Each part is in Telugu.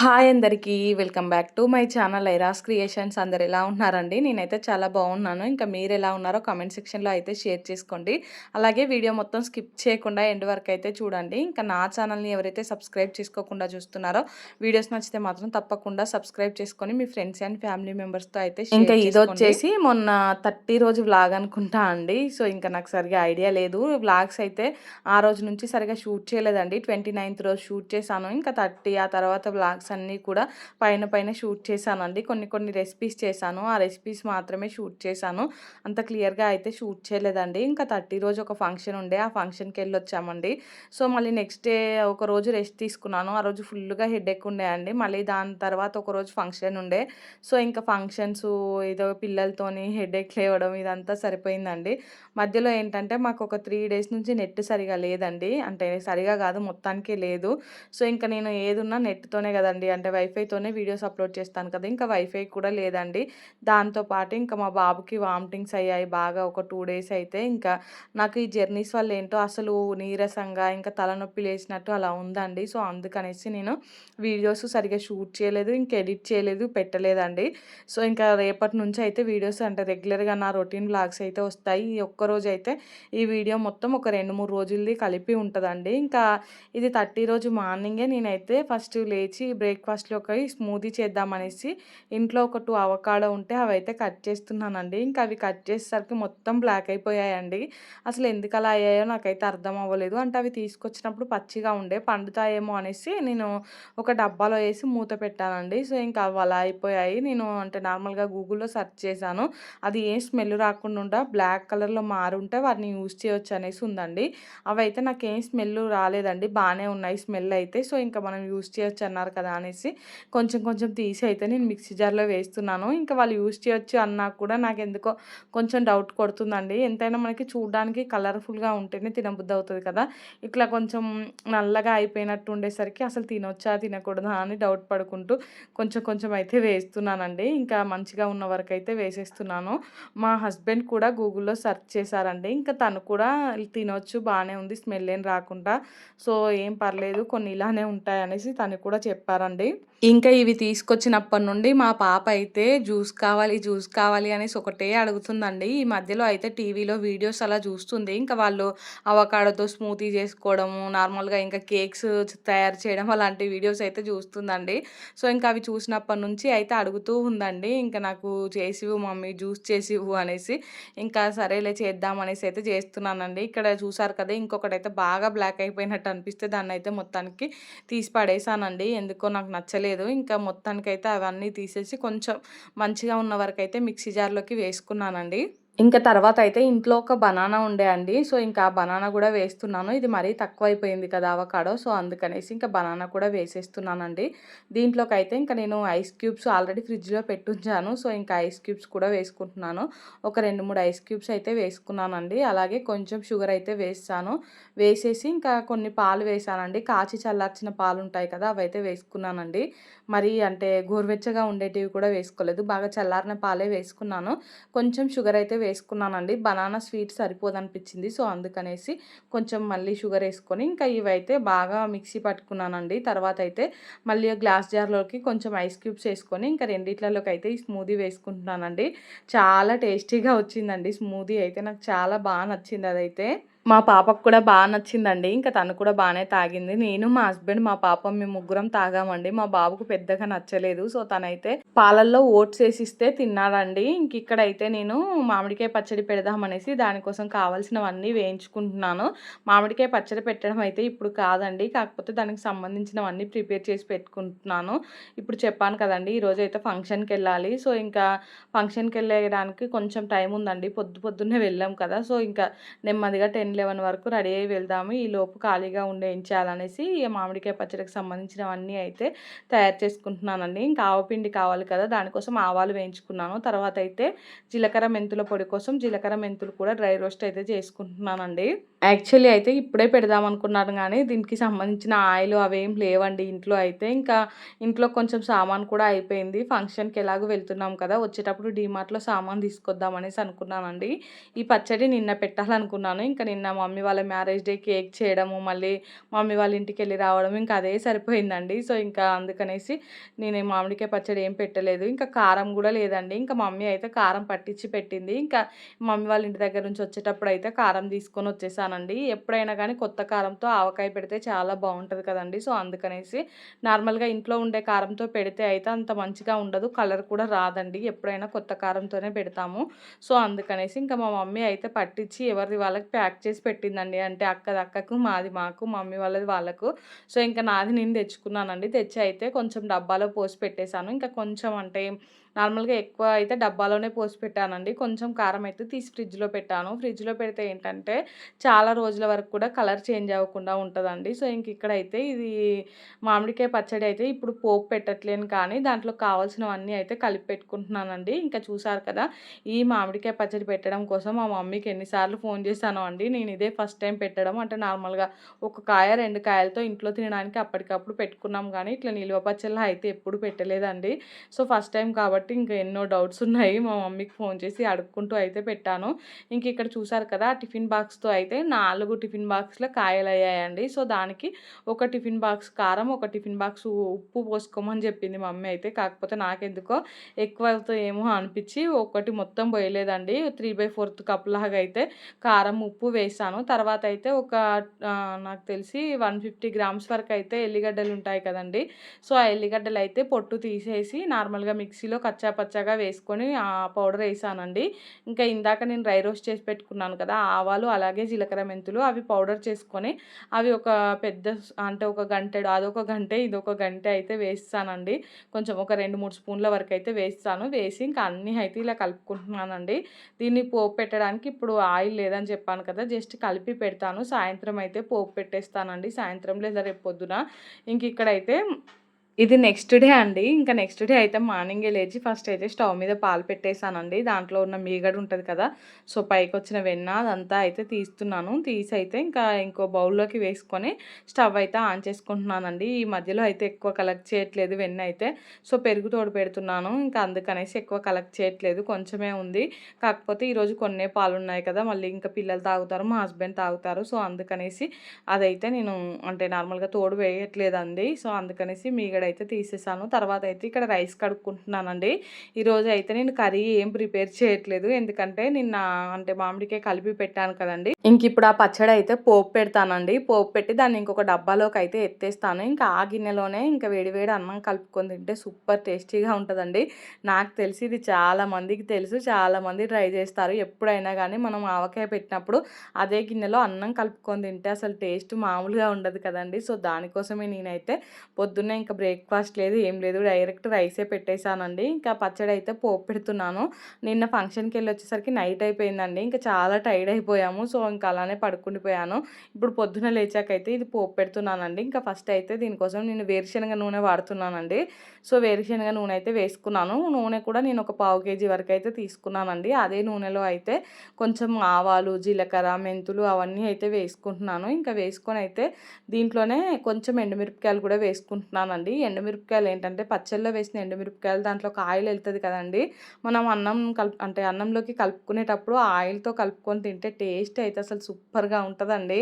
హాయ్ అందరికీ welcome back to my channel Airas creations. అందరు ఎలా ఉన్నారండి? నేనైతే చాలా బాగున్నాను. ఇంకా మీరు ఎలా ఉన్నారో కామెంట్ సెక్షన్లో అయితే షేర్ చేసుకోండి. అలాగే వీడియో మొత్తం స్కిప్ చేయకుండా ఎండ్ వరకు అయితే చూడండి. ఇంకా నా ఛానల్ని ఎవరైతే సబ్స్క్రైబ్ చేసుకోకుండా చూస్తున్నారో వీడియోస్ నచ్చితే మాత్రం తప్పకుండా సబ్స్క్రైబ్ చేసుకొని మీ ఫ్రెండ్స్ అండ్ ఫ్యామిలీ మెంబర్స్తో అయితే ఇంకా ఇది వచ్చేసి మొన్న థర్టీ రోజు వ్లాగ్ అనుకుంటా అండి. సో ఇంకా నాకు సరిగా ఐడియా లేదు. వ్లాగ్స్ అయితే ఆ రోజు నుంచి సరిగా షూట్ చేయలేదండి. ట్వంటీ నైన్త్ రోజు షూట్ చేశాను. ఇంకా థర్టీ ఆ తర్వాత వ్లాగ్స్ వ్లాగ్స్ అన్నీ కూడా పైన పైన షూట్ చేశానండి. కొన్ని కొన్ని రెసిపీస్ చేశాను. ఆ రెసిపీస్ మాత్రమే షూట్ చేశాను. అంత క్లియర్గా అయితే షూట్ చేయలేదండి. ఇంకా థర్టీ రోజు ఒక ఫంక్షన్ ఉండే. ఆ ఫంక్షన్కి వెళ్ళి వచ్చామండి సో మళ్ళీ నెక్స్ట్ డే ఒక రోజు రెస్ట్ తీసుకున్నాను. ఆ రోజు ఫుల్గా హెడేక్ ఉండేదండి మళ్ళీ దాని తర్వాత ఒక రోజు ఫంక్షన్ ఉండే. సో ఇంకా ఫంక్షన్స్ ఏదో పిల్లలతోని హెడేక్ లేవడం ఇదంతా సరిపోయిందండి. మధ్యలో ఏంటంటే మాకు ఒక త్రీ డేస్ నుంచి నెట్ సరిగా లేదండి. అంటే సరిగా కాదు మొత్తానికే లేదు. సో ఇంకా నేను ఏదున్నా నెట్తోనే కదా కదండి అంటే వైఫైతోనే వీడియోస్ అప్లోడ్ చేస్తాను కదా! ఇంకా వైఫై కూడా లేదండి. దాంతోపాటు ఇంకా మా బాబుకి వామిటింగ్స్ అయ్యాయి బాగా ఒక టూ డేస్ అయితే. ఇంకా నాకు ఈ జర్నీస్ వల్ల ఏంటో అసలు నీరసంగా ఇంకా తలనొప్పి లేచినట్టు అలా ఉందండి. సో అందుకనేసి నేను వీడియోస్ సరిగా షూట్ చేయలేదు ఇంకా ఎడిట్ చేయలేదు పెట్టలేదండి. సో ఇంకా రేపటి నుంచి అయితే వీడియోస్ అంటే రెగ్యులర్గా నా రొటీన్ బ్లాగ్స్ అయితే వస్తాయి. ఈ ఒక్కరోజు అయితే ఈ వీడియో మొత్తం ఒక రెండు మూడు రోజులది కలిపి ఉంటుందండి. ఇంకా ఇది థర్టీ రోజు మార్నింగే నేనైతే ఫస్ట్ లేచి బ్రేక్ఫాస్ట్లోకి స్మూదీ చేద్దామనేసి ఇంట్లో ఒక టూ అవకాడో ఉంటే అవి అయితే కట్ చేస్తున్నానండి. ఇంకా అవి కట్ చేసేసరికి మొత్తం బ్లాక్ అయిపోయాయండి. అసలు ఎందుకు అలా అయ్యాయో నాకైతే అర్థం అవ్వలేదు. అంటే అవి తీసుకొచ్చినప్పుడు పచ్చిగా ఉండే పండుతాయేమో అనేసి నేను ఒక డబ్బాలో వేసి మూత పెట్టానండి. సో ఇంకా అవి అలా అయిపోయాయి. నేను అంటే నార్మల్గా గూగుల్లో సెర్చ్ చేశాను. అది ఏం స్మెల్ రాకుండా బ్లాక్ కలర్లో మారుంటే వాటిని యూజ్ చేయొచ్చు అనేసి ఉందండి. అవి అయితే నాకు ఏం స్మెల్ రాలేదండి. బాగానే ఉన్నాయి స్మెల్ అయితే. సో ఇంకా మనం యూజ్ చేయొచ్చు అన్నారు కదా అనేసి కొంచెం కొంచెం తీసి అయితే నేను మిక్సీ జార్లో వేస్తున్నాను. ఇంకా వాళ్ళు యూజ్ చేయొచ్చు అన్నా కూడా నాకు ఎందుకో కొంచెం డౌట్ కొడుతుందండి. ఎంతైనా మనకి చూడడానికి కలర్ఫుల్గా ఉంటేనే తినబుద్ధి అవుతుంది కదా. ఇట్లా కొంచెం నల్లగా అయిపోయినట్టు ఉండేసరికి అసలు తినొచ్చా తినకూడదా అని డౌట్ పడుకుంటూ కొంచెం కొంచెం అయితే వేస్తున్నానండి. ఇంకా మంచిగా ఉన్న వరకు అయితే వేసేస్తున్నాను. మా హస్బెండ్ కూడా గూగుల్లో సెర్చ్ చేశారండి. ఇంకా తను కూడా తినొచ్చు బాగానే ఉంది స్మెల్ ఏం రాకుండా. సో ఏం పర్లేదు కొన్ని ఇలానే ఉంటాయి అనేసి తను కూడా చెప్పారు. చేస్తారండి. ఇంకా ఇవి తీసుకొచ్చినప్పటి నుండి మా పాప అయితే జ్యూస్ కావాలి జ్యూస్ కావాలి అనేసి ఒకటే అడుగుతుందండి. ఈ మధ్యలో అయితే టీవీలో వీడియోస్ అలా చూస్తుంది. ఇంకా వాళ్ళు అవకాడతో స్మూతీ చేసుకోవడము నార్మల్గా ఇంకా కేక్స్ తయారు చేయడం అలాంటి వీడియోస్ అయితే చూస్తుందండి. సో ఇంకా అవి చూసినప్పటి నుంచి అయితే అడుగుతూ ఉందండి. ఇంకా నాకు చేసివు మమ్మీ జ్యూస్ చేసివు అనేసి. ఇంకా సరేలే చేద్దాం అనేసి అయితే చేస్తున్నానండి. ఇక్కడ చూసారు కదా ఇంకొకటి అయితే బాగా బ్లాక్ అయిపోయినట్టు అనిపిస్తే దాన్ని అయితే మొత్తానికి తీసి పడేసానండి ఎందుకో నాకు నచ్చలేదు. ఇంకా మొత్తానికైతే అవన్నీ తీసేసి కొంచెం మంచిగా ఉన్న వరకు అయితే మిక్సీ జార్లోకి వేసుకున్నానండి. ఇంకా తర్వాత అయితే ఇంట్లో ఒక బనానా ఉండే అండి. సో ఇంకా బనానా కూడా వేస్తున్నాను. ఇది మరీ తక్కువ అయిపోయింది కదా అవకాడో. సో అందుకనేసి ఇంకా బనానా కూడా వేసేస్తున్నానండి. దీంట్లోకి అయితే ఇంకా నేను ఐస్ క్యూబ్స్ ఆల్రెడీ ఫ్రిడ్జ్లో పెట్టుంచాను. సో ఇంకా ఐస్ క్యూబ్స్ కూడా వేసుకుంటున్నాను. ఒక రెండు మూడు ఐస్ క్యూబ్స్ అయితే వేసుకున్నానండి. అలాగే కొంచెం షుగర్ అయితే వేస్తాను. వేసేసి ఇంకా కొన్ని పాలు వేసానండి. కాచి చల్లార్చిన పాలు ఉంటాయి కదా అవి అయితే వేసుకున్నానండి. మరి అంటే గోరువెచ్చగా ఉండేటివి కూడా వేసుకోలేదు. బాగా చల్లారిన పాలే వేసుకున్నాను. కొంచెం షుగర్ అయితే వేసుకున్నానండి. Banana sweet సరిపోదనిపించింది. సో అందుకనేసి కొంచెం మళ్ళీ షుగర్ వేసుకొని ఇంకా ఇవైతే బాగా మిక్సీ పట్టుకున్నానండి. తర్వాత అయితే మళ్ళీ గ్లాస్ జార్లోకి కొంచెం ఐస్ క్యూబ్స్ వేసుకొని ఇంకా రెండిట్లలోకి అయితే ఈ స్మూదీ వేసుకుంటున్నానండి. చాలా టేస్టీగా వచ్చిందండి. స్మూదీ అయితే నాకు చాలా బాగా నచ్చింది అదైతే. మా పాపకు కూడా బాగా నచ్చిందండి. ఇంకా తను కూడా బాగానే తాగింది. నేను మా హస్బెండ్ మా పాప మేము ముగ్గురం తాగామండి. మా బాబుకు పెద్దగా నచ్చలేదు. సో తనైతే పాలల్లో ఓట్స్ వేసిస్తే తిన్నాడండి. ఇంక ఇక్కడైతే నేను మామిడికాయ పచ్చడి పెడదామనేసి దానికోసం కావాల్సినవన్నీ వేయించుకుంటున్నాను. మామిడికాయ పచ్చడి పెట్టడం అయితే ఇప్పుడు కాదండి. కాకపోతే దానికి సంబంధించినవన్నీ ప్రిపేర్ చేసి పెట్టుకుంటున్నాను. ఇప్పుడు చెప్పాను కదండి ఈరోజు అయితే ఫంక్షన్కి వెళ్ళాలి సో ఇంకా ఫంక్షన్కి వెళ్ళడానికి కొంచెం టైం ఉందండి. పొద్దు పొద్దున్నే వెళ్ళాం కదా. సో ఇంకా నెమ్మదిగా టెన్ లెవెన్ వరకు రెడీ అయ్యి వెళ్దాము. ఈ లోపు ఖాళీగా ఉండే ఉంచాలనేసి మామిడికాయ పచ్చడికి సంబంధించినవన్నీ అయితే తయారు చేసుకుంటున్నానండి. ఇంకా ఆవపిండి కావాలి కదా దానికోసం ఆవాలు వేయించుకున్నాను. తర్వాత అయితే జీలకర్ర మెంతుల పొడి కోసం జీలకర్ర మెంతులు కూడా డ్రై రోస్ట్ అయితే చేసుకుంటున్నానండి. యాక్చువల్లీ అయితే ఇప్పుడే పెడదాం అనుకున్నాను కానీ దీనికి సంబంధించిన ఆయిల్ అవేం లేవండి ఇంట్లో అయితే. ఇంకా ఇంట్లో కొంచెం సామాను కూడా అయిపోయింది. ఫంక్షన్‌కి ఎలాగో వెళ్తున్నాం కదా! వచ్చేటప్పుడు డీమార్ట్‌లో సామాను తీసుకొద్దాం అనేసి అనుకున్నానండి. ఈ పచ్చడి నిన్న పెట్టాలనుకున్నాను. ఇంకా నిన్న మమ్మీ వాళ్ళ మ్యారేజ్ డే కేక్ చేయడము, మళ్ళీ మమ్మీ వాళ్ళ ఇంటికి వెళ్ళి రావడం ఇంకా అదే సరిపోయిందండి. సో, ఇంకా అందుకనేసి నేను మామిడికాయ పచ్చడి ఏం పెట్టలేదు. ఇంకా కారం కూడా లేదండి. ఇంకా మమ్మీ అయితే కారం పట్టించి పెట్టింది. ఇంకా మమ్మీ వాళ్ళ ఇంటి దగ్గర నుంచి వచ్చేటప్పుడు అయితే కారం తీసుకొని వచ్చేసాను చేస్తానండి ఎప్పుడైనా కానీ కొత్త కారంతో ఆవకాయ పెడితే చాలా బాగుంటుంది కదండి సో, అందుకనేసి నార్మల్‌గా ఇంట్లో ఉండే కారంతో పెడితే అయితే అంత మంచిగా ఉండదు. కలర్ కూడా రాదండి. ఎప్పుడైనా కొత్త కారంతోనే పెడతాము. సో, అందుకనేసి ఇంకా మా మమ్మీ అయితే పట్టించి ఎవరిది వాళ్ళకి ప్యాక్ చేసి పెట్టిందండి. అంటే అక్కది అక్కకు, మాది మాకు, మమ్మీ వాళ్ళది వాళ్ళకు. సో, ఇంకా నాది నేను తెచ్చుకున్నానండి. తెచ్చి అయితే కొంచెం డబ్బాలో పోసి పెట్టేశాను ఇంకా కొంచెం అంటే నార్మల్‌గా ఎక్కువ అయితే డబ్బాలోనే పోసి పెట్టానండి. కొంచెం కారం అయితే తీసి ఫ్రిడ్జ్‌లో పెట్టాను. ఫ్రిడ్జ్‌లో పెడితే ఏంటంటే చాలా రోజుల వరకు కూడా కలర్ చేంజ్ అవ్వకుండా ఉంటుందండి సో, ఇంక ఇక్కడైతే ఇది మామిడికాయ పచ్చడి అయితే ఇప్పుడు పోపు పెట్టట్లేను కానీ దాంట్లో కావాల్సినవన్నీ అయితే కలిపి పెట్టుకుంటున్నానండి. ఇంకా చూసారు కదా! ఈ మామిడికాయ పచ్చడి పెట్టడం కోసం మా మమ్మీకి ఎన్నిసార్లు ఫోన్ చేశానో అండి. నేను ఇదే ఫస్ట్ టైం పెట్టడం. అంటే నార్మల్‌గా ఒక కాయ, రెండు కాయలతో ఇంట్లో తినడానికి అప్పటికప్పుడు పెట్టుకున్నాం కానీ ఇట్లా నిల్వ పచ్చళ్ళ అయితే ఎప్పుడు పెట్టలేదండి. సో, ఫస్ట్ టైం కాబట్టి కాబట్టి ఇంకా ఎన్నో డౌట్స్ ఉన్నాయి. మా మమ్మీకి ఫోన్ చేసి అడుక్కుంటూ అయితే పెట్టాను. ఇంక ఇక్కడ చూసారు కదా! టిఫిన్ బాక్స్‌తో అయితే నాలుగు టిఫిన్ బాక్స్‌ల కాయలయ్యాయండి. సో, దానికి ఒక టిఫిన్ బాక్స్ కారం, ఒక టిఫిన్ బాక్స్ ఉప్పు పోసుకోమని చెప్పింది మమ్మీ అయితే. కాకపోతే నాకెందుకో ఎక్కువ అవుతాయేమో అనిపించి ఒకటి మొత్తం పోయలేదండి. 3/4 కప్ లాగా అయితే కారం, ఉప్పు వేశాను. తర్వాత అయితే ఒక నాకు తెలిసి 150 గ్రామ్స్ వరకు అయితే ఎల్లిగడ్డలు ఉంటాయి కదండీ! సో, ఆ ఎల్లిగడ్డలు అయితే పొట్టు తీసేసి నార్మల్‌గా మిక్సీలో కచ్చా పచ్చాగా వేసుకొని ఆ పౌడర్ వేసానండి ఇంకా ఇందాక నేను డ్రై రోస్ట్ చేసి పెట్టుకున్నాను కదా! ఆవాలు అలాగే జీలకర్ర, మెంతులు అవి పౌడర్ చేసుకొని అవి ఒక పెద్ద అంటే ఒక గంటెడు అదొక గంటె, ఇదొక గంటె అయితే వేస్తానండి కొంచెం ఒక 2, 3 స్పూన్ల వరకు అయితే వేస్తాను వేసి ఇంకా అన్నీ అయితే ఇలా కలుపుకుంటున్నానండి. దీన్ని పోపు పెట్టడానికి ఇప్పుడు ఆయిల్ లేదని చెప్పాను కదా! జస్ట్ కలిపి పెడతాను. సాయంత్రం అయితే పోపు పెట్టేస్తానండి. సాయంత్రం లేదా రేపు పొద్దున. ఇంక ఇక్కడైతే ఇది నెక్స్ట్ డే అండి. ఇంకా నెక్స్ట్ డే అయితే మార్నింగే లేచి ఫస్ట్ అయితే స్టవ్ మీద పాలు పెట్టేసానండి. దాంట్లో ఉన్న మీగడ ఉంటుంది కదా! సో, పైకి వచ్చిన వెన్న అదంతా అయితే తీస్తున్నాను. తీసి అయితే ఇంకా ఇంకో బౌల్‌లోకి వేసుకొని స్టవ్ అయితే ఆన్ చేసుకుంటున్నానండి. ఈ మధ్యలో అయితే ఎక్కువ కలెక్ట్ చేయట్లేదు వెన్న అయితే. సో, పెరుగు తోడు పెడుతున్నాను. ఇంకా అందుకనేసి ఎక్కువ కలెక్ట్ చేయట్లేదు. కొంచెమే ఉంది. కాకపోతే ఈరోజు కొన్నే పాలు ఉన్నాయి కదా! మళ్ళీ ఇంకా పిల్లలు తాగుతారు. మా హస్బెండ్ తాగుతారు. సో, అందుకనేసి అదైతే నేను అంటే నార్మల్‌గా తోడు వేయట్లేదండి. సో, అందుకనేసి మీగడ అయితే తీసేసాను. తర్వాత అయితే ఇక్కడ రైస్ కడుక్కుంటున్నానండి. ఈరోజు అయితే నేను కర్రీ ఏం ప్రిపేర్ చేయట్లేదు. ఎందుకంటే నిన్న అంటే మామిడికాయ కలిపి పెట్టాను కదండి ఇంక ఇప్పుడు ఆ పచ్చడి అయితే పోపు పెడతానండి. పోపు పెట్టి దాన్ని ఇంకొక డబ్బాలోకి అయితే ఎత్తేస్తాను. ఇంకా ఆ గిన్నెలోనే ఇంకా వేడివేడి అన్నం కలుపుకొని తింటే సూపర్ టేస్టీగా ఉంటుందండి నాకు తెలిసి ఇది చాలామందికి తెలుసు. చాలామంది ట్రై చేస్తారు. ఎప్పుడైనా కానీ మనం ఆవకాయ పెట్టినప్పుడు అదే గిన్నెలో అన్నం కలుపుకొని తింటే అసలు టేస్ట్ మామూలుగా ఉండదు కదండి సో, దానికోసమే నేనైతే పొద్దున్నే ఇంకా బ్రేక్‌ఫాస్ట్ లేదు, ఏం లేదు. డైరెక్ట్ రైసే పెట్టేశానండి ఇంకా పచ్చడి అయితే పోపు పెడుతున్నాను. నిన్న ఫంక్షన్కి వెళ్ళి వచ్చేసరికి నైట్ అయిపోయిందండి. ఇంకా చాలా టైర్డ్ అయిపోయాము. సో, ఇంకా అలానే పడుకుండిపోయాను. ఇప్పుడు పొద్దున లేచాకైతే ఇది పోపు పెడుతున్నానండి. ఇంకా ఫస్ట్ అయితే దీనికోసం నేను వేరుశనగ నూనె వాడుతున్నానండి. సో, వేరుశనగ నూనె అయితే వేసుకున్నాను. నూనె కూడా నేను ఒక పావు కేజీ వరకు అయితే తీసుకున్నానండి. అదే నూనెలో అయితే కొంచెం ఆవాలు, జీలకర్ర, మెంతులు అవన్నీ అయితే వేసుకుంటున్నాను. ఇంకా వేసుకొని అయితే దీంట్లోనే కొంచెం ఎండుమిరపకాయలు కూడా వేసుకుంటున్నానండి. ఎండుమిరపకాయలు ఏంటంటే పచ్చళ్ళలో వేసిన ఎండుమిరపకాయలు దాంట్లో ఒక ఆయిల్ వెళ్తుంది కదండి మనం అన్నం కలుపు అంటే అన్నంలోకి కలుపుకునేటప్పుడు ఆ ఆయిల్‌తో కలుపుకొని తింటే టేస్ట్ అయితే అసలు సూపర్‌గా ఉంటుందండి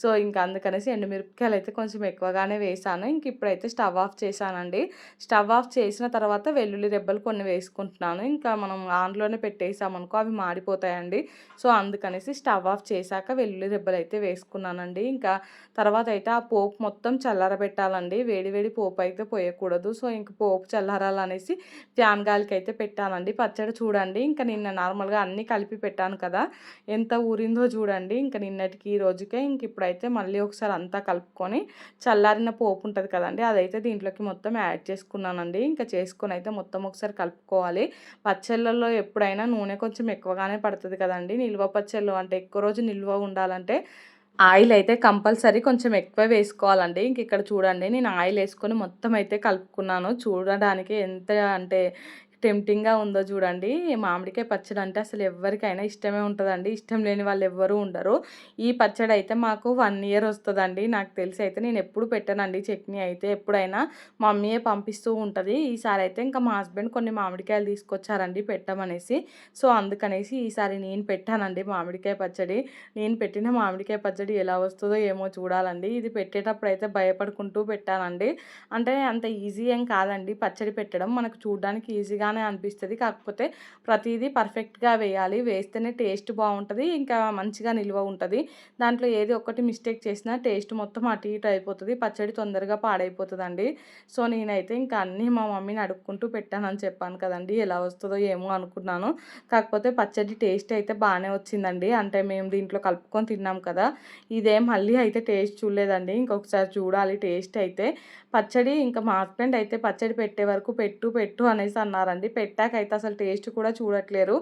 సో, ఇంకా అందుకనేసి ఎండుమిరపకాయలు అయితే కొంచెం ఎక్కువగానే వేసాను ఇంక ఇప్పుడైతే స్టవ్ ఆఫ్ చేశానండి. స్టవ్ ఆఫ్ చేసిన తర్వాత వెల్లుల్లి రెబ్బలు కొన్ని వేసుకుంటున్నాను. ఇంకా మనం ఆన్‌లోనే పెట్టేసామనుకో అవి మాడిపోతాయండి. సో, అందుకనేసి స్టవ్ ఆఫ్ చేశాక వెల్లుల్లి రెబ్బలు అయితే వేసుకున్నానండి. ఇంకా తర్వాత అయితే ఆ పోపు మొత్తం చల్లారబెట్టాలండి. వేడి వేడి పోపు అయితే పోయకూడదు. సో, ఇంక పోపు చల్లారాలనేసి ఫ్యాన్ అయితే పెట్టానండి. పచ్చడి చూడండి ఇంకా నిన్న నార్మల్‌గా అన్నీ కలిపి పెట్టాను కదా! ఎంత ఊరిందో చూడండి. ఇంకా నిన్నటికి ఈ రోజుకే ఇంక ఇప్పుడైతే మళ్ళీ ఒకసారి అంతా కలుపుకొని చల్లారిన పోపు ఉంటుంది కదండి అదైతే దీంట్లోకి మొత్తం యాడ్ చేసుకున్నానండి. ఇంకా చేసుకొని అయితే మొత్తం ఒకసారి కలుపుకోవాలి. పచ్చళ్ళలో ఎప్పుడైనా నూనె కొంచెం ఎక్కువగానే పడుతుంది కదండి నిల్వ పచ్చళ్ళు అంటే ఎక్కువ రోజు నిల్వ ఉండాలంటే ఆయిల్ అయితే కంపల్సరీ కొంచెం ఎక్కువ వేసుకోవాలండి. ఇంక ఇక్కడ చూడండి నేను ఆయిల్ వేసుకొని మొత్తం అయితే కలుపుకున్నాను. చూడడానికి ఎంత అంటే టెంప్టింగ్‌గా ఉందో చూడండి. మామిడికాయ పచ్చడి అంటే అసలు ఎవరికైనా ఇష్టమే ఉంటదండి. ఇష్టం లేని వాళ్ళు ఎవ్వరూ ఉండరు. ఈ పచ్చడి అయితే మాకు వన్ ఇయర్ వస్తుందండి నాకు తెలిసి అయితే నేను ఎప్పుడు పెట్టానండి చట్నీ అయితే. ఎప్పుడైనా మమ్మీయే పంపిస్తూ ఉంటుంది ఈసారి అయితే ఇంకా మా హస్బెండ్ కొన్ని మామిడికాయలు తీసుకొచ్చారండి పెట్టమనేసి. సో, అందుకనేసి ఈసారి నేను పెట్టానండి మామిడికాయ పచ్చడి. నేను పెట్టిన మామిడికాయ పచ్చడి ఎలా వస్తుందో ఏమో చూడాలండి. ఇది పెట్టేటప్పుడు అయితే భయపడుకుంటూ పెట్టానండి. అంటే అంత ఈజీ ఏం కాదండి పచ్చడి పెట్టడం. మనకు చూడడానికి బాగానే అనిపిస్తుంది కాకపోతే ప్రతిదీ పర్ఫెక్ట్‌గా వేయాలి. వేస్తేనే టేస్ట్ బాగుంటుంది ఇంకా మంచిగా నిల్వ ఉంటుంది దాంట్లో ఏది ఒక్కటి మిస్టేక్ చేసినా టేస్ట్ మొత్తం అటు ఇటు అయిపోతుంది పచ్చడి తొందరగా పాడైపోతుందండి సో, నేనైతే ఇంకా అన్నీ మా మమ్మీని అడుక్కుంటూ పెట్టానని చెప్పాను కదండి ఎలా వస్తుందో ఏమో అనుకున్నాను. కాకపోతే పచ్చడి టేస్ట్ అయితే బాగానే వచ్చిందండి. అంటే మేము దీంట్లో కలుపుకొని తిన్నాం కదా! ఇదే మళ్ళీ అయితే టేస్ట్ చూడలేదండి. ఇంకొకసారి చూడాలి టేస్ట్ అయితే. పచ్చడి ఇంకా మా హస్బెండ్ అయితే పచ్చడి పెట్టే వరకు పెట్టు, పెట్టు అనేసి అన్నారండి. పెట్టాకైతే అసలు టేస్ట్ కూడా చూడట్లేరు.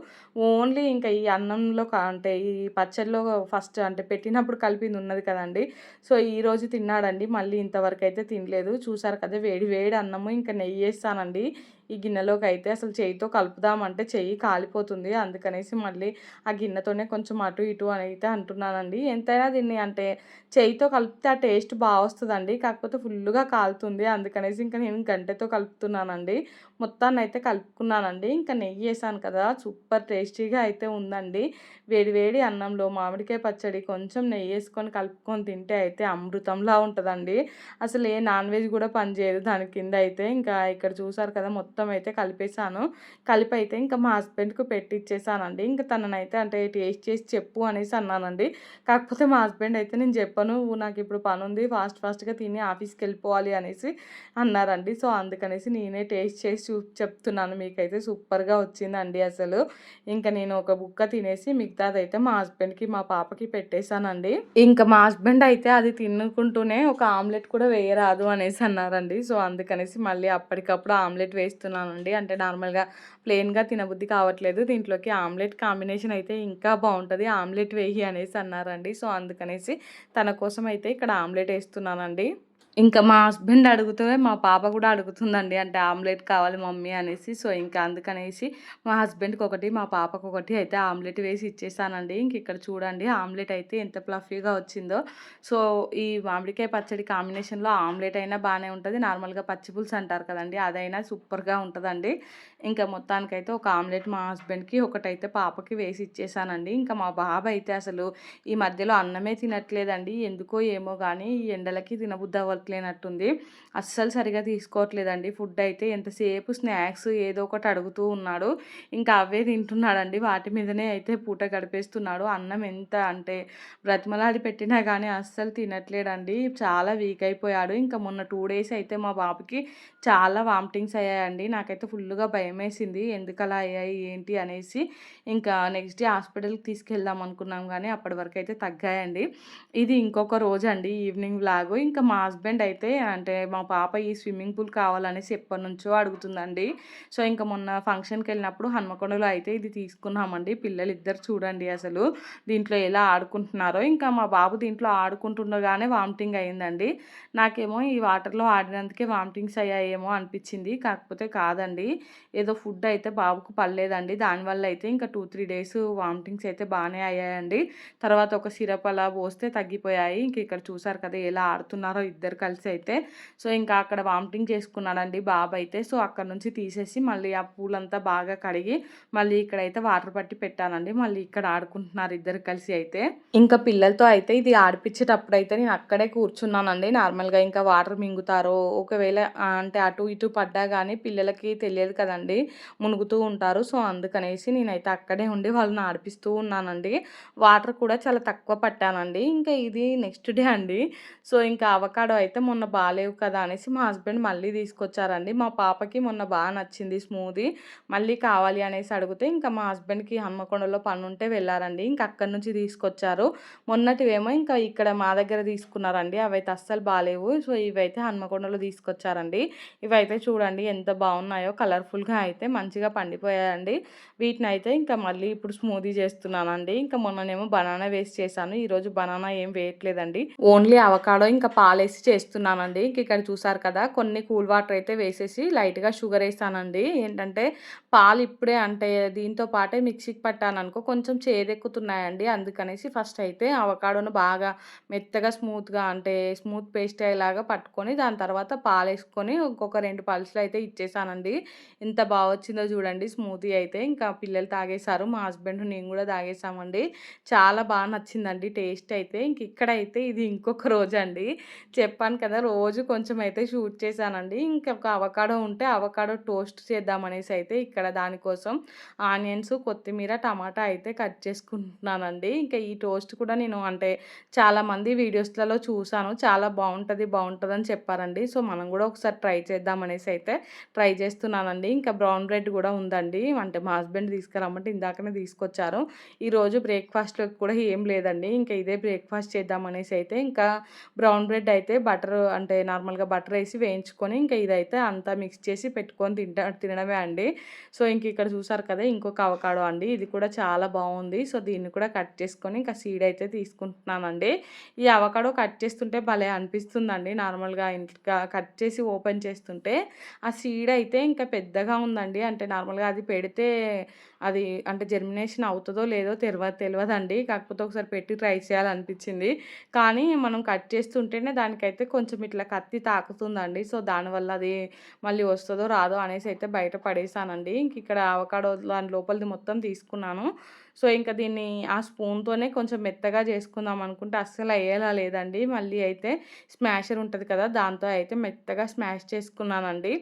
ఓన్లీ ఇంకా ఈ అన్నంలో క అంటే ఈ పచ్చడిలో ఫస్ట్ అంటే పెట్టినప్పుడు కలిపింది ఉన్నది కదండీ! సో, ఈరోజు తిన్నాడండి. మళ్ళీ ఇంతవరకు అయితే తినలేదు. చూసారు కదా! వేడి వేడి అన్నము ఇంకా నెయ్యి వేస్తానండి ఈ గిన్నెలోకి అయితే. అసలు చేయితో కలుపుదామంటే చెయ్యి కాలిపోతుంది. అందుకనేసి మళ్ళీ ఆ గిన్నెతోనే కొంచెం అటు ఇటు అని అయితే అంటున్నానండి. ఎంతైనా దీన్ని అంటే చేయితో కలిపితే ఆ టేస్ట్ బాగా వస్తుందండి కాకపోతే ఫుల్గా కాలుతుంది. అందుకనేసి ఇంకా నేను గంటెతో కలుపుతున్నానండి. మొత్తాన్ని అయితే కలుపుకున్నానండి. ఇంకా నెయ్యి వేసాను కదా! సూపర్ టేస్టీగా అయితే ఉందండి. వేడి వేడి అన్నంలో మామిడికాయ పచ్చడి కొంచెం నెయ్యి వేసుకొని కలుపుకొని తింటే అయితే అమృతంలా ఉంటుందండి అసలు ఏ నాన్ వెజ్ కూడా పనిచేయదు దాని కింద అయితే. ఇంకా ఇక్కడ చూసారు కదా! మొత్తం మొత్తం అయితే కలిపేసాను. అయితే ఇంకా మా హస్బెండ్‌కి పెట్టిచ్చేసానండి. ఇంక తననైతే అంటే టేస్ట్ చేసి చెప్పు అనేసి అన్నానండి. కాకపోతే మా హస్బెండ్ అయితే నేను చెప్పను. పని ఉంది ఫాస్ట్ ఫాస్ట్‌గా తిని ఆఫీస్కి వెళ్ళిపోవాలి అనేసి అన్నారండి. సో, అందుకనేసి నేనే టేస్ట్ చేసి చూ చెప్తున్నాను మీకైతే సూపర్‌గా వచ్చిందండి అసలు. ఇంక నేను ఒక బుక్క తినేసి మిగతాదైతే మా హస్బెండ్‌కి, మా పాపకి పెట్టేశానండి ఇంకా మా హస్బెండ్ అయితే అది తినుకుంటూనే ఒక ఆమ్లెట్ కూడా వేయరాదు అనేసి అన్నారండి. సో, అందుకనేసి మళ్ళీ అప్పటికప్పుడు ఆమ్లెట్ చేస్తున్నానండి అంటే నార్మల్‌గా ప్లెయిన్‌గా తినబుద్ధి కావట్లేదు. దీంట్లోకి ఆమ్లెట్ కాంబినేషన్ అయితే ఇంకా బాగుంటుంది ఆమ్లెట్ వేయి అనేసి అన్నారండి. సో, అందుకనేసి తన కోసం అయితే ఇక్కడ ఆమ్లెట్ వేస్తున్నానండి ఇంకా మా హస్బెండ్ అడుగుతే మా పాప కూడా అడుగుతుందండి. అంటే ఆమ్లెట్ కావాలి మమ్మీ అనేసి. సో, ఇంకా అందుకనేసి మా హస్బెండ్‌కి ఒకటి, మా పాపకు ఒకటి అయితే ఆమ్లెట్ వేసి ఇచ్చేసానండి. ఇంక ఇక్కడ చూడండి ఆమ్లెట్ అయితే ఎంత ఫ్లఫీగా వచ్చిందో. సో, ఈ మామిడికాయ పచ్చడి కాంబినేషన్‌లో ఆమ్లెట్ అయినా బాగానే ఉంటుంది నార్మల్‌గా పచ్చి పులుసు అంటారు కదండి అదైనా సూపర్‌గా ఉంటుందండి ఇంకా మొత్తానికైతే ఒక ఆమ్లెట్ మా హస్బెండ్‌కి, ఒకటైతే పాపకి వేసి ఇచ్చేసానండి. ఇంకా మా బాబు అయితే అసలు ఈ మధ్యలో అన్నమే తినట్లేదండి. ఎందుకో ఏమో కానీ ఈ ఎండలకి తినబుద్ధి అస్సలు సరిగ్గా తీసుకోవట్లేదండి ఫుడ్ అయితే. ఎంతసేపు స్నాక్స్ ఏదో ఒకటి అడుగుతూ ఉన్నాడు. ఇంకా అవే తింటున్నాడండి. వాటి మీదనే అయితే పూట గడిపేస్తున్నాడు. అన్నం ఎంత అంటే బ్రతిమలాడి పెట్టినా కానీ అస్సలు తినట్లేడండి. చాలా వీక్ అయిపోయాడు. ఇంకా మొన్న టూ డేస్ అయితే మా బాబుకి చాలా వామిటింగ్స్ అయ్యాయండి. నాకైతే ఫుల్లుగా భయమేసింది. ఎందుకలా అయ్యాయి ఏంటి అనేసి. ఇంకా నెక్స్ట్ డే హాస్పిటల్‌కి తీసుకెళ్దాం అనుకున్నాం కానీ అప్పటి వరకు అయితే తగ్గాయండి. ఇది ఇంకొక రోజు అండి ఈవినింగ్ లాగు ఇంకా మా హస్బెండ్ అయితే అంటే మా పాప ఈ స్విమ్మింగ్ పూల్ కావాలనేసి ఎప్పటినుంచో అడుగుతుందండి. సో, ఇంక మొన్న ఫంక్షన్కి వెళ్ళినప్పుడు హన్మకొండలో అయితే ఇది తీసుకున్నామండి. పిల్లలు ఇద్దరు చూడండి అసలు దీంట్లో ఎలా ఆడుకుంటున్నారో. ఇంకా మా బాబు దీంట్లో ఆడుకుంటుండగానే వామిటింగ్ అయిందండి. నాకేమో ఈ వాటర్‌లో ఆడినందుకే వామిటింగ్స్ అయ్యాయేమో అనిపించింది కాకపోతే కాదండి. ఏదో ఫుడ్ అయితే బాబుకు పడలేదండి. దానివల్ల అయితే ఇంకా 2, 3 డేస్ వామిటింగ్స్ అయితే బాగానే అయ్యాయండి. తర్వాత ఒక సిరప్ అలా పోస్తే తగ్గిపోయాయి. ఇంక ఇక్కడ చూసారు కదా! ఎలా ఆడుతున్నారో ఇద్దరు కలిసి అయితే. సో, ఇంకా అక్కడ వామిటింగ్ చేసుకున్నాడండి బాబు అయితే సో, అక్కడి నుంచి తీసేసి మళ్ళీ ఆ పూలంతా బాగా కడిగి మళ్ళీ ఇక్కడైతే వాటర్ పట్టి పెట్టానండి. మళ్ళీ ఇక్కడ ఆడుకుంటున్నారు ఇద్దరు కలిసి అయితే. ఇంకా పిల్లలతో అయితే ఇది ఆడిపించేటప్పుడు అయితే నేను అక్కడే కూర్చున్నానండి. నార్మల్‌గా ఇంకా వాటర్ మింగుతారో ఒకవేళ అంటే అటు ఇటు పడ్డా కానీ పిల్లలకి తెలియదు కదండి మునుగుతూ ఉంటారు. సో, అందుకనేసి నేనైతే అక్కడే ఉండి వాళ్ళని ఆడిపిస్తూ ఉన్నానండి. వాటర్ కూడా చాలా తక్కువ పట్టానండి. ఇంకా ఇది నెక్స్ట్ డే అండి. సో, ఇంకా అవకాడో అయితే అయితే మొన్న బాగాలేవు కదా! అనేసి మా హస్బెండ్ మళ్ళీ తీసుకొచ్చారండి. మా పాపకి మొన్న బాగా నచ్చింది స్మూదీ. మళ్ళీ కావాలి అనేసి అడిగితే ఇంకా మా హస్బెండ్‌కి హన్మకొండలో ఉంటే వెళ్ళారండి ఇంక అక్కడి నుంచి తీసుకొచ్చారు. మొన్నటివేమో ఇంకా ఇక్కడ మా దగ్గర తీసుకున్నారండి. అవైతే అస్సలు బాగాలేవు సో, ఇవైతే హన్మకొండలో తీసుకొచ్చారండి. ఇవైతే చూడండి ఎంత బాగున్నాయో కలర్‌ఫుల్‌గా అయితే మంచిగా పండిపోయాయండి. అయితే ఇంకా మళ్ళీ ఇప్పుడు స్మూదీ చేస్తున్నానండి. ఇంకా మొన్ననేమో బనానా వేసి చేశాను. ఈరోజు బనానా ఏం వేయట్లేదండి. ఓన్లీ అవకాడో ఇంకా పాలేసి చేస్తున్నానండి ఇంక ఇక్కడ చూసారు కదా కొన్ని కూల్ వాటర్ అయితే వేసేసి లైట్గా షుగర్ వేసానండి. ఏంటంటే పాలు ఇప్పుడే అంటే దీంతో పాటే మిక్సీకి పట్టాను అనుకో కొంచెం చేదెక్కుతున్నాయండి. అందుకనేసి ఫస్ట్ అయితే అవకాడోను బాగా మెత్తగా స్మూత్గా అంటే స్మూత్ పేస్ట్ అయ్యేలాగా పట్టుకొని దాని తర్వాత పాలు వేసుకొని ఒక్కొక్క రెండు పల్సులు అయితే ఇచ్చేసానండి. ఎంత బాగా వచ్చిందో చూడండి. స్మూతీ అయితే ఇంకా పిల్లలు తాగేశారు. మా హస్బెండ్ నేను కూడా తాగేసామండి. చాలా బాగా నచ్చిందండి టేస్ట్ అయితే. ఇంక ఇక్కడైతే ఇది ఇంకొక రోజు అండి చెప్పాను కదా రోజు కొంచెం అయితే షూట్ చేశానండి. ఇంకొక అవకాడో ఉంటే అవకాడో టోస్ట్ చేద్దామనేసి అయితే ఇక్కడ దానికోసం ఆనియన్స్ కొత్తిమీర టమాటా అయితే కట్ చేసుకుంటున్నానండి. ఇంకా ఈ టోస్ట్ కూడా నేను అంటే చాలామంది వీడియోస్లలో చూశాను. చాలా బాగుంటుంది బాగుంటుంది అని చెప్పారండి. సో మనం కూడా ఒకసారి ట్రై చేద్దామనేసి అయితే ట్రై చేస్తున్నానండి. ఇంకా బ్రౌన్ బ్రెడ్ కూడా ఉందండి. అంటే మా హస్బెండ్ తీసుకురమ్మంటే ఇందాకనే తీసుకొచ్చారు. ఈరోజు బ్రేక్ఫాస్ట్లోకి కూడా ఏం లేదండి. ఇంకా ఇదే బ్రేక్ఫాస్ట్ చేద్దామనేసి అయితే ఇంకా బ్రౌన్ బ్రెడ్ అయితే బటర్ అంటే నార్మల్గా బటర్ వేసి వేయించుకొని ఇంకా ఇదైతే అంతా మిక్స్ చేసి పెట్టుకొని తింటా తినడమే అండి. సో ఇంక ఇక్కడ చూసారు కదా ఇంకొక అవకాడో అండి. ఇది కూడా చాలా బాగుంది. సో దీన్ని కూడా కట్ చేసుకొని ఇంకా సీడ్ అయితే తీసుకుంటున్నానండి. ఈ అవకాడో కట్ చేస్తుంటే భలే అనిపిస్తుందండి. నార్మల్గా ఇంకా కట్ చేసి ఓపెన్ చేస్తుంటే ఆ సీడ్ అయితే ఇంకా పెద్దగా ఉందండి. అంటే నార్మల్గా అది పెడితే అది అంటే జర్మినేషన్ అవుతుందో లేదో తెలియ తెలియదండి కాకపోతే ఒకసారి పెట్టి ట్రై చేయాలనిపించింది. కానీ మనం కట్ చేస్తుంటేనే దానికైతే కొంచెం ఇట్లా కత్తి తాకుతుందండి. సో దానివల్ల అది మళ్ళీ వస్తుందో రాదో అనేసి అయితే బయట పడేసానండి. ఇంక ఇక్కడ అవకాడో దాని లోపలిది మొత్తం తీసుకున్నాను. సో ఇంకా దీన్ని ఆ స్పూన్తోనే కొంచెం మెత్తగా చేసుకుందాం అనుకుంటే అస్సలు అయ్యేలా లేదండి. మళ్ళీ అయితే స్మాషర్ ఉంటుంది కదా దాంతో అయితే మెత్తగా స్మాష్ చేసుకున్నానండి.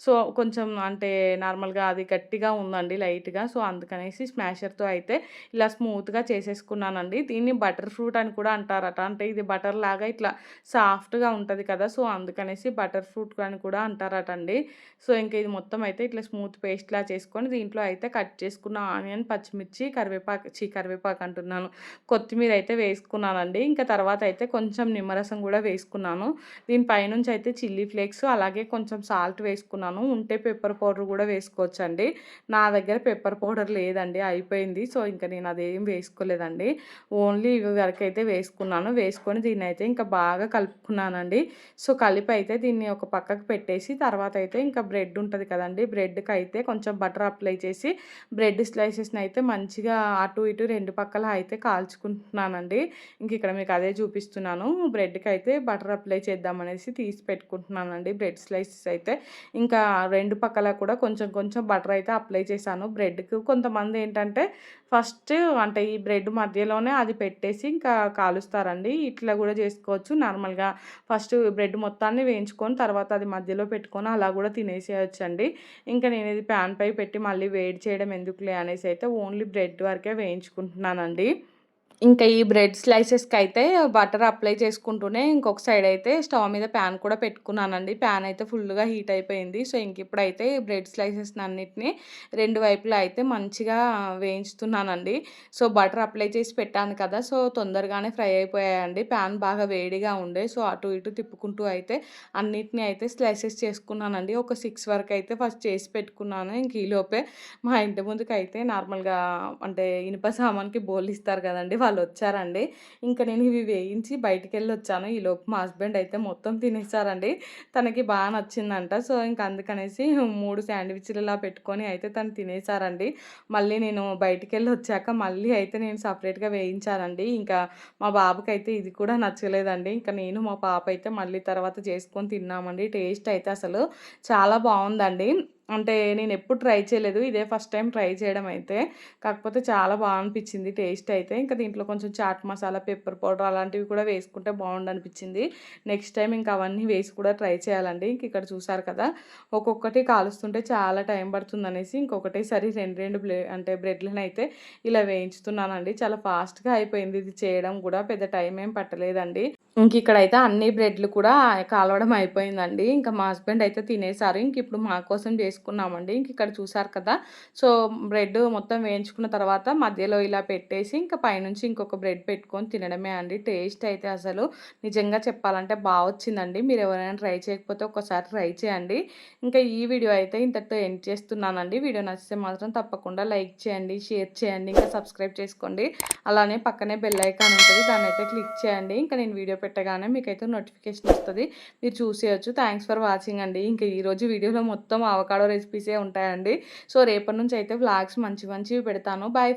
సో కొంచెం అంటే నార్మల్గా అది గట్టిగా ఉందండి లైట్గా. సో అందుకనేసి స్మాషర్తో అయితే ఇలా స్మూత్గా చేసేసుకున్నానండి. దీన్ని బటర్ ఫ్రూట్ అని కూడా అంటారట. అంటే ఇది బటర్ లాగా ఇట్లా సాఫ్ట్గా ఉంటుంది కదా! సో అందుకనేసి బటర్ ఫ్రూట్ అని కూడా అంటారట అండి సో ఇంకా ఇది మొత్తం అయితే ఇట్లా స్మూత్ పేస్ట్లా చేసుకొని దీంట్లో అయితే కట్ చేసుకున్న ఆనియన్ పచ్చిమిర్చి కరివేపాకు చీ కరివేపాకు అంటున్నాను. కొత్తిమీర అయితే వేసుకున్నానండి. ఇంకా తర్వాత అయితే కొంచెం నిమ్మరసం కూడా వేసుకున్నాను. దీనిపైనుంచి అయితే చిల్లీ ఫ్లేక్స్ అలాగే కొంచెం సాల్ట్ వేసుకున్నాను. వేసుకున్నాను ఉంటే పెప్పర్ పౌడర్ కూడా వేసుకోవచ్చు అండి నా దగ్గర పెప్పర్ పౌడర్ లేదండి అయిపోయింది. సో ఇంకా నేను అదేం వేసుకోలేదండి. ఓన్లీ ఇవి వరకు అయితే వేసుకున్నాను. వేసుకొని దీన్ని అయితే ఇంకా బాగా కలుపుకున్నానండి. సో కలిపి అయితే దీన్ని ఒక పక్కకు పెట్టేసి తర్వాత అయితే ఇంకా బ్రెడ్ ఉంటుంది కదండి. బ్రెడ్కి అయితే కొంచెం బటర్ అప్లై చేసి బ్రెడ్ స్లైసెస్ని అయితే మంచిగా అటు ఇటు రెండు పక్కల అయితే కాల్చుకుంటున్నానండి. ఇంక ఇక్కడ మీకు అదే చూపిస్తున్నాను. బ్రెడ్కి అయితే బటర్ అప్లై చేద్దామనేసి తీసి పెట్టుకుంటున్నానండి. బ్రెడ్ స్లైసెస్ అయితే ఇంకా ఇంకా రెండు పక్కల కూడా కొంచెం కొంచెం బటర్ అయితే అప్లై చేశాను బ్రెడ్కి. కొంతమంది ఏంటంటే ఫస్ట్ అంటే ఈ బ్రెడ్ మధ్యలోనే అది పెట్టేసి ఇంకా కాలుస్తారండి. ఇట్లా కూడా చేసుకోవచ్చు. నార్మల్గా ఫస్ట్ బ్రెడ్ మొత్తాన్ని వేయించుకొని తర్వాత అది మధ్యలో పెట్టుకొని అలా కూడా తినేసేయచ్చు అండి ఇంకా నేను ఇది ప్యాన్ పై పెట్టి మళ్ళీ వేడి చేయడం ఎందుకులే అనేసి అయితే ఓన్లీ బ్రెడ్ వరకే వేయించుకుంటున్నానండి. ఇంకా ఈ బ్రెడ్ స్లైసెస్కి అయితే బటర్ అప్లై చేసుకుంటూనే ఇంకొక సైడ్ అయితే స్టవ్ మీద ప్యాన్ కూడా పెట్టుకున్నానండి. ప్యాన్ అయితే ఫుల్గా హీట్ అయిపోయింది. సో ఇంక ఇప్పుడైతే బ్రెడ్ స్లైసెస్ అన్నిటిని రెండు వైపులా అయితే మంచిగా వేయించుతున్నానండి. సో బటర్ అప్లై చేసి పెట్టాను కదా సో తొందరగానే ఫ్రై అయిపోయాయండి. ప్యాన్ బాగా వేడిగా ఉండే సో అటు ఇటు తిప్పుకుంటూ అయితే అన్నిటిని అయితే స్లైసెస్ చేసుకున్నానండి. ఒక సిక్స్ వరకు అయితే ఫస్ట్ చేసి పెట్టుకున్నాను. ఇంక ఈలోపే మా ఇంటి ముందుకు అయితే నార్మల్గా అంటే ఇనుప సామాన్కి బోల్ ఇస్తారు కదండి వాళ్ళు వచ్చారండి ఇంకా నేను ఇవి వేయించి బయటికి వెళ్ళి వచ్చాను ఈ లోపు మా హస్బెండ్ అయితే మొత్తం తినేసారండి. తనకి బాగా నచ్చిందంట. సో ఇంకా అందుకనేసి మూడు శాండ్విచ్లు పెట్టుకొని అయితే తను తినేసారండి. మళ్ళీ నేను బయటికి వెళ్ళి వచ్చాక మళ్ళీ అయితే నేను సపరేట్గా వేయించానండి. ఇంకా మా బాబుకి అయితే ఇది కూడా నచ్చలేదండి. ఇంకా నేను మా పాప అయితే మళ్ళీ తర్వాత చేసుకొని తిన్నామండి. టేస్ట్ అయితే అసలు చాలా బాగుందండి. అంటే నేను ఎప్పుడు ట్రై చేయలేదు. ఇదే ఫస్ట్ టైం ట్రై చేయడం అయితే. కాకపోతే చాలా బాగా అనిపించింది టేస్ట్ అయితే. ఇంకా దీంట్లో కొంచెం చాట్ మసాలా పెప్పర్ పౌడర్ అలాంటివి కూడా వేసుకుంటే బాగుండు అనిపించింది. నెక్స్ట్ టైం ఇంకా అవన్నీ వేసి కూడా ట్రై చేయాలండి. ఇంక ఇక్కడ చూసారు కదా ఒక్కొక్కటి కాలుస్తుంటే చాలా టైం పడుతుంది అనేసి ఇంకొకటేసారి రెండు రెండు బ్లే అంటే బ్రెడ్లను అయితే ఇలా వేయించుతున్నానండి. చాలా ఫాస్ట్గా అయిపోయింది ఇది చేయడం కూడా. పెద్ద టైం ఏం పట్టలేదండి. ఇంక ఇక్కడైతే అన్ని బ్రెడ్లు కూడా కాలవడం అయిపోయిందండి. ఇంకా మా హస్బెండ్ అయితే తినేసారు. ఇంక ఇప్పుడు మా కోసం చేసుకున్నామండి. ఇంక ఇక్కడ చూసారు కదా? సో బ్రెడ్ మొత్తం వేయించుకున్న తర్వాత మధ్యలో ఇలా పెట్టేసి ఇంకా పైనుంచి ఇంకొక బ్రెడ్ పెట్టుకొని తినడమే అండి. టేస్ట్ అయితే అసలు నిజంగా చెప్పాలంటే బాగా వచ్చిందండి. మీరు ఎవరైనా ట్రై చేయకపోతే ఒకసారి ట్రై చేయండి. ఇంకా ఈ వీడియో అయితే ఇంతటితో ఎండ్ చేస్తున్నానండి. వీడియో నచ్చితే మాత్రం తప్పకుండా లైక్ చేయండి షేర్ చేయండి ఇంకా సబ్స్క్రైబ్ చేసుకోండి. అలానే పక్కనే బెల్ ఐకాన్ ఉంటుంది. దాన్ని అయితే క్లిక్ చేయండి. ఇంకా నేను వీడియో పెట్టగానే మీకైతే నోటిఫికేషన్ వస్తుంది. మీరు చూసేయచ్చు. థ్యాంక్స్ ఫర్ వాచింగ్ అండి. ఇంకా ఈరోజు వీడియోలో మొత్తం అవకాడో రెసిపీసే ఉంటాయండి. సో రేపటి నుంచి అయితే వ్లాగ్స్ మంచి మంచివి పెడతాను. బాయ్